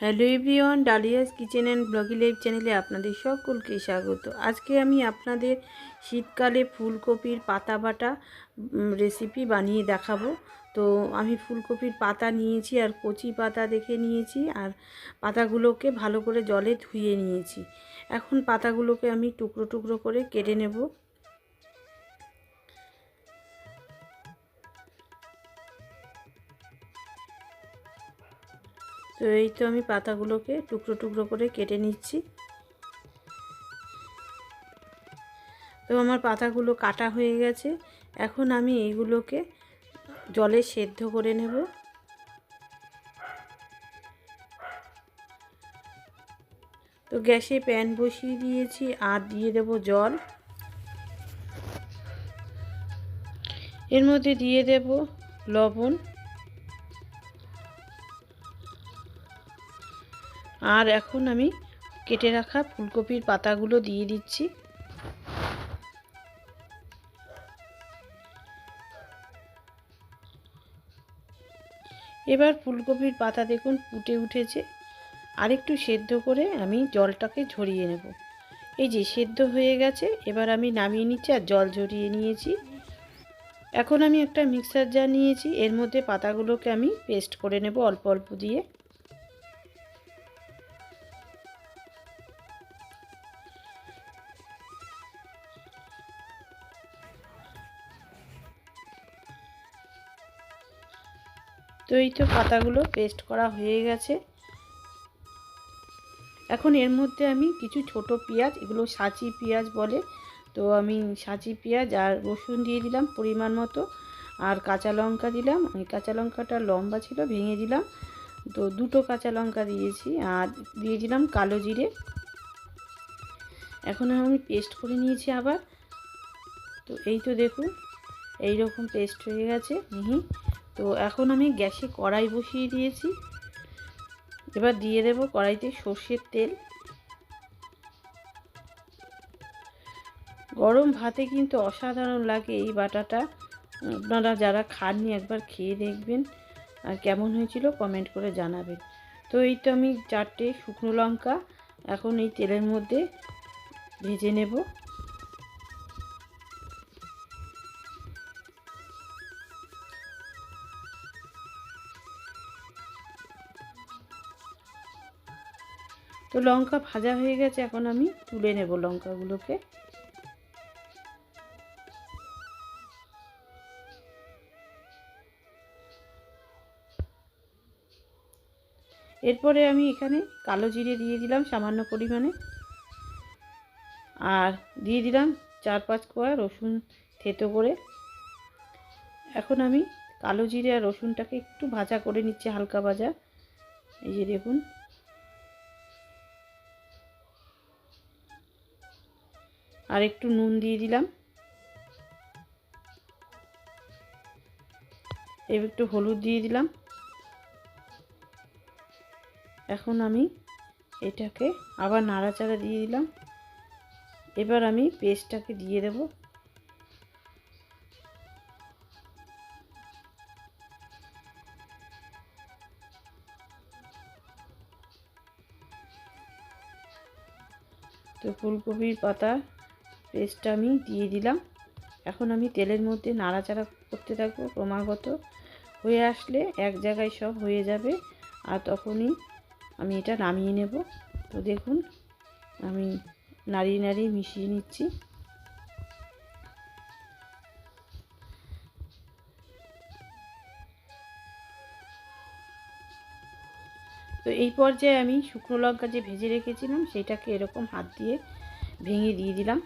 Hello everyone, Dalia's kitchen and ব্লগি live চ্যানেলে আপনাদের সকলকে স্বাগত। আজকে আমি আপনাদের শীতকালে ফুলকপির পাতা বাটা রেসিপি বানিয়ে দেখাবো। তো আমি ফুলকপির পাতা নিয়েছি আর কচি পাতা দেখে নিয়েছি আর পাতাগুলোকে ভালো করে জলে ধুয়ে নিয়েছি। এখন পাতাগুলোকে আমি টুকরো টুকরো করে কেটে নেব। তো এই তো আমি পাতাগুলোকে টুকরো টুকরো করে কেটে নিচ্ছি। তো আমার পাতাগুলো কাটা হয়ে গেছে। এখন আমি এইগুলোকে জলে সেদ্ধ করে নেব। তো গ্যাসে প্যান বসিয়ে দিয়েছি আর দিয়ে দেব জল। এর মধ্যে দিয়ে দেব লবণ। আর এখন আমি কেটে রাখা ফুলকপির পাতাগুলো দিয়ে দিচ্ছি। এবার ফুলকপির পাতা দেখুন ফুটে উঠেছে। আরেকটু সেদ্ধ করে আমি জলটাকে ঝরিয়ে নেব। এই যে সেদ্ধ হয়ে গেছে, এবার আমি নামিয়ে নিচ্ছি আর জল ঝরিয়ে নিয়েছি। এখন আমি একটা মিক্সার জার নিয়েছি, এর মধ্যে পাতাগুলোকে আমি পেস্ট করে নেব অল্প অল্প দিয়ে। তো এই তো পাতাগুলো পেস্ট করা হয়ে গেছে। এখন এর মধ্যে আমি কিছু ছোট পেঁয়াজ, এগুলো সাঁচি পেঁয়াজ বলে। তো আমি সাঁচি পেঁয়াজ আর রসুন দিয়ে দিলাম পরিমাণ মতো। আর কাঁচা লঙ্কা দিলাম। ওই কাঁচা লঙ্কাটা লম্বা ছিল, ভেঙে দিলাম। তো দুটো কাঁচা লঙ্কা দিয়েছি আর দিয়ে দিলাম কালো জিরে। এখন আমি পেস্ট করে নিয়েছি আবার। তো এই তো দেখুন এই রকম পেস্ট হয়ে গেছে। মিহি তো এখন আমি গ্যাসে কড়াই বসিয়ে দিয়েছি। এবার দিয়ে দেব কড়াইতে সর্ষের তেল। গরম ভাতে কিন্তু অসাধারণ লাগে এই বাটাটা। আপনারা যারা খাননি একবার খেয়ে দেখবেন আর কেমন হয়েছিল কমেন্ট করে জানাবেন। তো এই তো আমি চারটে শুকনো লঙ্কা এখন এই তেলের মধ্যে ভেজে নেব। তো লঙ্কা ভাজা হয়ে গেছে, এখন আমি তুলে নেব লঙ্কাগুলোকে। এরপরে আমি এখানে কালো জিরে দিয়ে দিলাম সামান্য পরিমাণে। আর দিয়ে দিলাম চার পাঁচ কোয়া রসুন থেতো করে। এখন আমি কালো জিরে আর রসুনটাকে একটু ভাজা করে নিচ্ছি, হালকা ভাজা। এই যে দেখুন আর একটু নুন দিয়ে দিলাম। এবার একটু হলুদ দিয়ে দিলাম। এখন আমি এটাকে আবার নাড়াচাড়া দিয়ে দিলাম। এবার আমি পেস্টটাকে দিয়ে দেব। তো ফুলকপির পাতা পেস্টটা আমি দিয়ে দিলাম। এখন আমি তেলের মধ্যে নাড়াচাড়া করতে থাকব ক্রমাগত। হয়ে আসলে এক জায়গায় সব হয়ে যাবে আর তখনই আমি এটা নামিয়ে নেব। তো দেখুন, আমি নাড়িয়ে নাড়িয়ে মিশিয়ে নিচ্ছি। তো এই পর্যায়ে আমি শুকনো লঙ্কা যে ভেজে রেখেছিলাম, সেটাকে এরকম হাত দিয়ে ভেঙে দিয়ে দিলাম।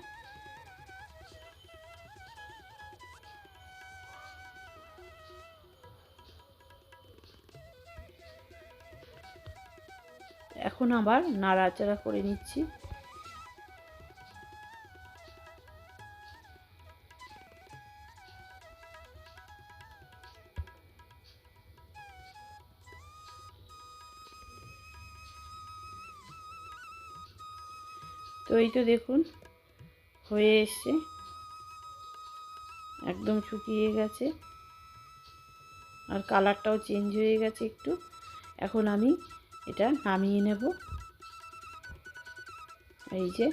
এখন আবার নাড়াচাড়া করে নিচ্ছি। তো এই তো দেখুন, হয়ে এসছে। একদম শুকিয়ে গেছে। আর কালারটাও চেঞ্জ হয়ে গেছে একটু। এখন আমি এটা নামিয়ে নেব। এই যে।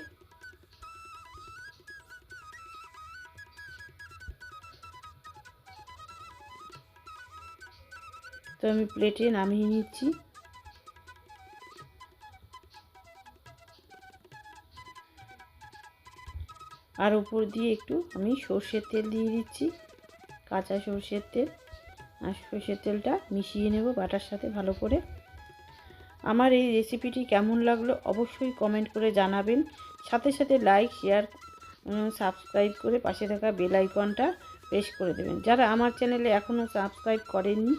তো আমি প্লেটে নামিয়ে নিচ্ছি। আর উপর দিয়ে একটু আমি সর্ষের তেল দিয়ে দিচ্ছি। কাঁচা সর্ষের তেল। আর সর্ষের তেলটা মিশিয়ে নেব বাটার সাথে ভালো করে। আমার এই রেসিপিটি কেমন লাগল অবশ্যই কমেন্ট করে জানাবেন। সাথে সাথে লাইক শেয়ার সাবস্ক্রাইব করে পাশে থাকা বেল আইকনটা প্রেস করে দেবেন। যারা আমার চ্যানেলে এখনও সাবস্ক্রাইব করেননি,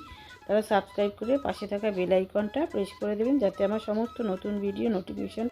তারা সাবস্ক্রাইব করে পাশে থাকা বেল আইকনটা প্রেস করে দেবেন, যাতে আমার সমস্ত নতুন ভিডিও নোটিফিকেশন